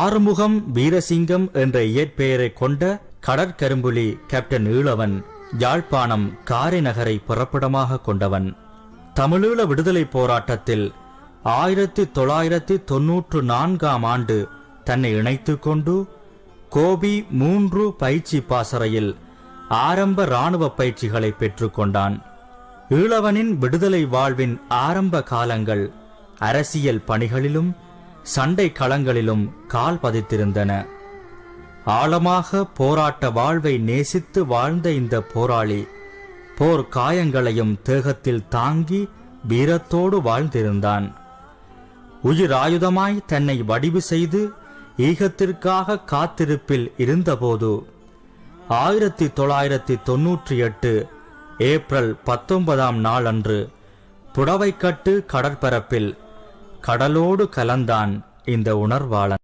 ஆறுமுகம் வீரசிங்கம் என்ற இயற்பெயரை கொண்ட கடற்கரும்புலி கேப்டன் ஈழவன் யாழ்ப்பாணம் காரைநகரை புறப்படமாக கொண்டவன். தமிழீழ விடுதலை போராட்டத்தில் ஆயிரத்தி தொள்ளாயிரத்தி தொன்னூற்று நான்காம் ஆண்டு தன்னை இணைத்து கொண்டு கோபி மூன்று பயிற்சி பாசறையில் ஆரம்ப இராணுவ பயிற்சிகளை பெற்றுக்கொண்டான் ஈழவனின் விடுதலை வாழ்வின் ஆரம்ப காலங்கள் அரசியல் பணிகளிலும் சண்டை களங்களிலும் கால் பதித்திருந்தன. ஆழமாக போராட்ட வாழ்வை நேசித்து வாழ்ந்த இந்த போராளி போர் காயங்களையும் தேகத்தில் தாங்கி வீரத்தோடு வாழ்ந்திருந்தான். உயிர் ஆயுதமாய் தன்னை வடிவு செய்து ஈகத்திற்காக காத்திருப்பில் இருந்தபோது ஆயிரத்தி தொள்ளாயிரத்தி தொன்னூற்றி எட்டு ஏப்ரல் பத்தொன்பதாம் நாள் அன்று புடவைக்கட்டு கடற்பரப்பில் கடலோடு கலந்தான் இந்த உணர்வாளன்.